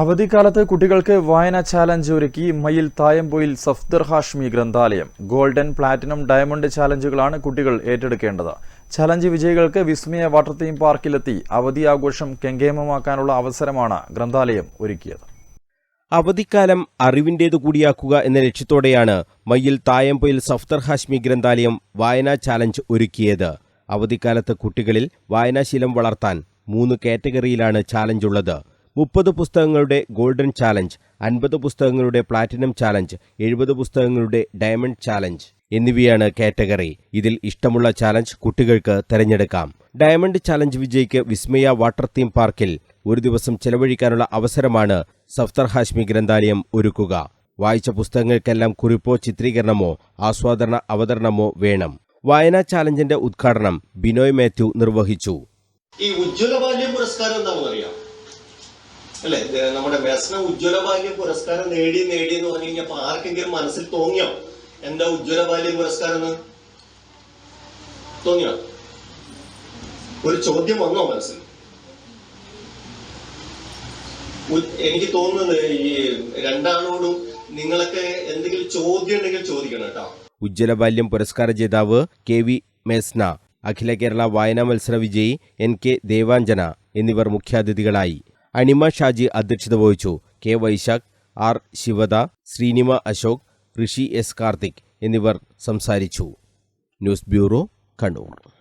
അവധിക്കാലത്ത് കുട്ടികൾക്ക് വായന ചാലഞ്ച് ഒരുക്കി മയിൽ തായമ്പൊയിൽ സഫ്ദർ ഹാഷ്മി ഗ്രന്ഥാലയം. ഗോൾഡൻ പ്ലാറ്റിനം ഡയമണ്ട് ചാലഞ്ചുകളാണ് കുട്ടികൾ ഏറ്റെടുക്കേണ്ടത്. ചാലഞ്ച് വിജയികൾക്ക് വിസ്മയ വാട്ടർ തീം പാർക്കിലെത്തി അവധി ആഘോഷം കെങ്കേമമാക്കാനുള്ള അവസരമാണ് ഗ്രന്ഥാലയം ഒരുക്കിയത്. അവധിക്കാലം അറിവിന്റേതു കൂടിയാക്കുക എന്ന ലക്ഷ്യത്തോടെയാണ് മയ്യിൽ തായമ്പൊയിൽ സഫ്ദർ ഹാഷ്മി ഗ്രന്ഥാലയം വായനാ ചാലഞ്ച് ഒരുക്കിയത്. അവധിക്കാലത്ത് കുട്ടികളിൽ വായനാശീലം വളർത്താൻ മൂന്ന് കാറ്റഗറിയിലാണ് ചാലഞ്ച് ഉള്ളത് മുപ്പത് പുസ്തകങ്ങളുടെ ഗോൾഡൻ ചാലഞ്ച് അൻപത് പുസ്തകങ്ങളുടെ പ്ലാറ്റിനം ചാലഞ്ച് എഴുപത് പുസ്തകങ്ങളുടെ ഡയമണ്ട് ചാലഞ്ച് എന്നിവയാണ് കാറ്റഗറി. ഇതിൽ ഇഷ്ടമുള്ള ചാലഞ്ച് കുട്ടികൾക്ക് തെരഞ്ഞെടുക്കാം. ഡയമണ്ട് ചാലഞ്ച് വിജയിക്ക് വിസ്മയ വാട്ടർ തീം പാർക്കിൽ ഒരു ദിവസം ചെലവഴിക്കാനുള്ള അവസരമാണ് സഫ്തർ ഹാഷ്മി ഗ്രന്ഥാലയം ഒരുക്കുക. വായിച്ച പുസ്തകങ്ങൾക്കെല്ലാം കുറിപ്പോ ചിത്രീകരണമോ ആസ്വാദന അവതരണമോ വേണം. വായനാ ചാലഞ്ചിന്റെ ഉദ്ഘാടനം ബിനോയ് മാത്യു നിർവഹിച്ചു. ഈ ഉജ്ജ്വല ബാല്യം പുരസ്കാരം എന്താണെന്ന് അറിയാം അല്ലെ? നമ്മുടെ വ്യസന ഉജ്ജ്വല പുരസ്കാരം നേടി നേടി എന്ന് പറഞ്ഞു കഴിഞ്ഞപ്പോ ആർക്കെങ്കിലും മനസ്സിൽ തോന്നിയോ? എന്താ ഉജ്ജ്വല ബാല്യം പുരസ്കാരം എന്ന്? തോന്നിയോ? ഒരു ചോദ്യം വന്നോ മനസ്സിൽ? എനിക്ക് തോന്നുന്നത് ഈ രണ്ടാളോടും നിങ്ങളൊക്കെ എന്തെങ്കിലും ചോദ്യം ഉണ്ടെങ്കിൽ ചോദിക്കണം കേട്ടോ. ഉജ്ജ്വല ബാല്യം പുരസ്കാര ജേതാവ് കെ വി മേസ്ന അഖില കേരള വായനാ മത്സര വിജയി എൻ കെ ദേവാഞ്ജന എന്നിവർ മുഖ്യാതിഥികളായി. അണിമ ഷാജി അധ്യക്ഷത വഹിച്ചു. K Vaishakh R Shivada Sreenima Ashok Rishi S Karthik എന്നിവർ സംസാരിച്ചു. News bureau Kannur.